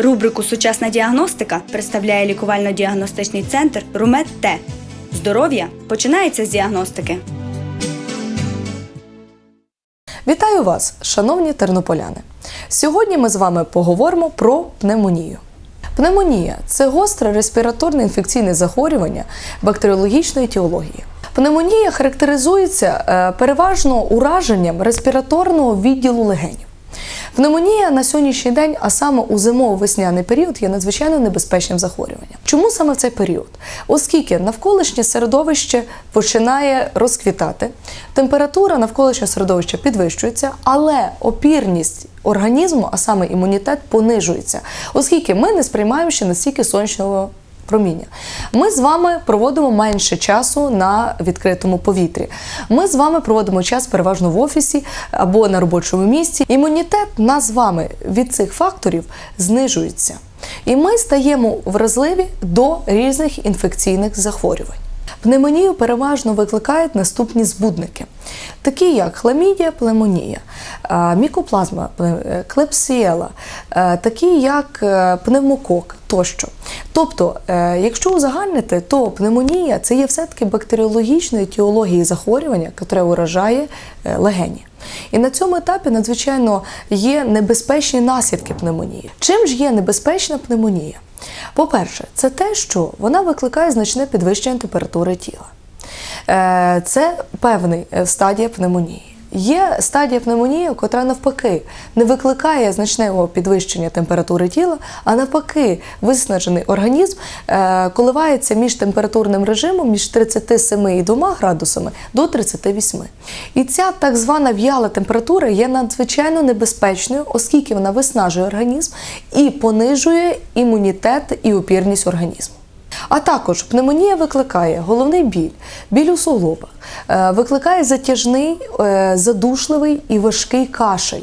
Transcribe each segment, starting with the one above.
Рубрику Сучасна діагностика представляє лікувально-діагностичний центр Румет Т. Здоров'я починається з діагностики. Вітаю вас, шановні тернополяни! Сьогодні ми з вами поговоримо про пневмонію. Пневмонія це гостре респіраторне інфекційне захворювання бактеріологічної етіології. Пневмонія характеризується е, переважно ураженням респіраторного відділу легенів. Пневмонія на сьогоднішній день, а саме у зимово-весняний період, є надзвичайно небезпечним захворюванням. Чому саме в цей період? Оскільки навколишнє середовище починає розквітати, температура навколишнього середовища підвищується, але опірність організму, а саме імунітет, понижується, оскільки ми не сприймаємо ще настільки сонячного проміння. Ми з вами проводимо менше часу на відкритому повітрі. Ми з вами проводимо час переважно в офісі або на робочому місці. Імунітет нас з вами від цих факторів знижується. І ми стаємо вразливі до різних інфекційних захворювань. Пневмонію переважно викликають наступні збудники, такі як хламідія, племонія, мікоплазма, е, клепсіела, е, такі як е, пневмокок тощо. Тобто, е, якщо узагальнити, то пневмонія це є все-таки бактеріологічної етіології захворювання, яке уражає е, легені. І на цьому етапі надзвичайно є небезпечні наслідки пневмонії. Чим ж є небезпечна пневмонія? По-перше, це те, що вона викликає значне підвищення температури тіла. Е, Це певний е, стадія пневмонії. Є стадія пневмонії, яка навпаки не викликає значного підвищення температури тіла, а навпаки, виснажений організм е, коливається між температурним режимом між 37,2 градусами до 38. І ця так звана в'яла температура є надзвичайно небезпечною, оскільки вона виснажує організм і понижує імунітет і опірність організму. А також пневмонія викликає головний біль, біль у суглобах, е, викликає затяжний, е, задушливий і важкий кашель.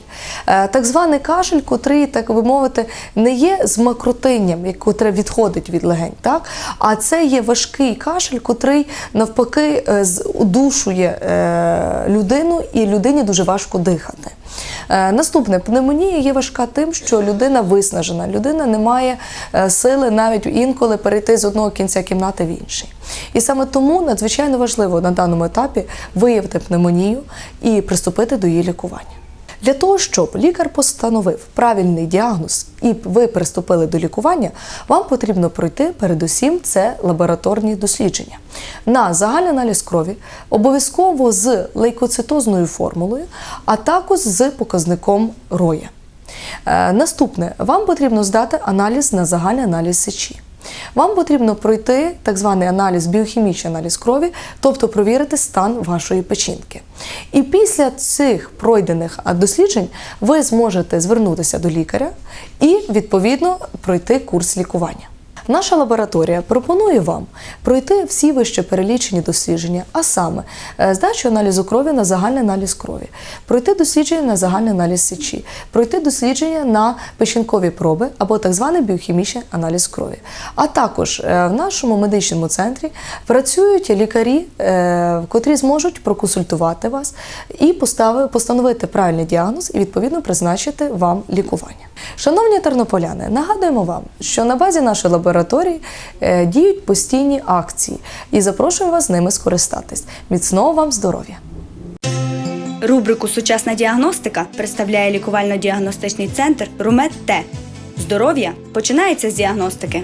Е, Так званий кашель, котрий, так би мовити, не є змакротинням, як- котре відходить від легень, так? а це є важкий кашель, котрий навпаки здушує е, людину, і людині дуже важко дихати. Е, Наступне пневмонія є важка тим, що людина виснажена, людина не має е, сили навіть інколи перейти з одного кінця кімнати в інший. І саме тому надзвичайно важливо на даному етапі виявити пневмонію і приступити до її лікування. Для того, щоб лікар постановив правильний діагноз і ви приступили до лікування, вам потрібно пройти передусім це лабораторні дослідження на загальний аналіз крові, обов'язково з лейкоцитозною формулою, а також з показником роя. Е, Наступне, вам потрібно здати аналіз на загальний аналіз сечі. Вам потрібно пройти так званий аналіз, біохімічний аналіз крові, тобто провірити стан вашої печінки. І після цих пройдених досліджень ви зможете звернутися до лікаря і відповідно пройти курс лікування. Наша лабораторія пропонує вам пройти всі вище перелічені дослідження, а саме е, здачу аналізу крові на загальний аналіз крові, пройти дослідження на загальний аналіз сечі, пройти дослідження на печінкові проби або так званий біохімічний аналіз крові. А також е, в нашому медичному центрі працюють лікарі, е, котрі зможуть проконсультувати вас і постановити правильний діагноз і відповідно призначити вам лікування. Шановні тернополяни, нагадуємо вам, що на базі нашої лабораторії е, діють постійні акції і запрошуємо вас з ними скористатись. Міцного вам здоров'я! Рубрику Сучасна діагностика представляє лікувально-діагностичний центр Румет Т. Здоров'я починається з діагностики.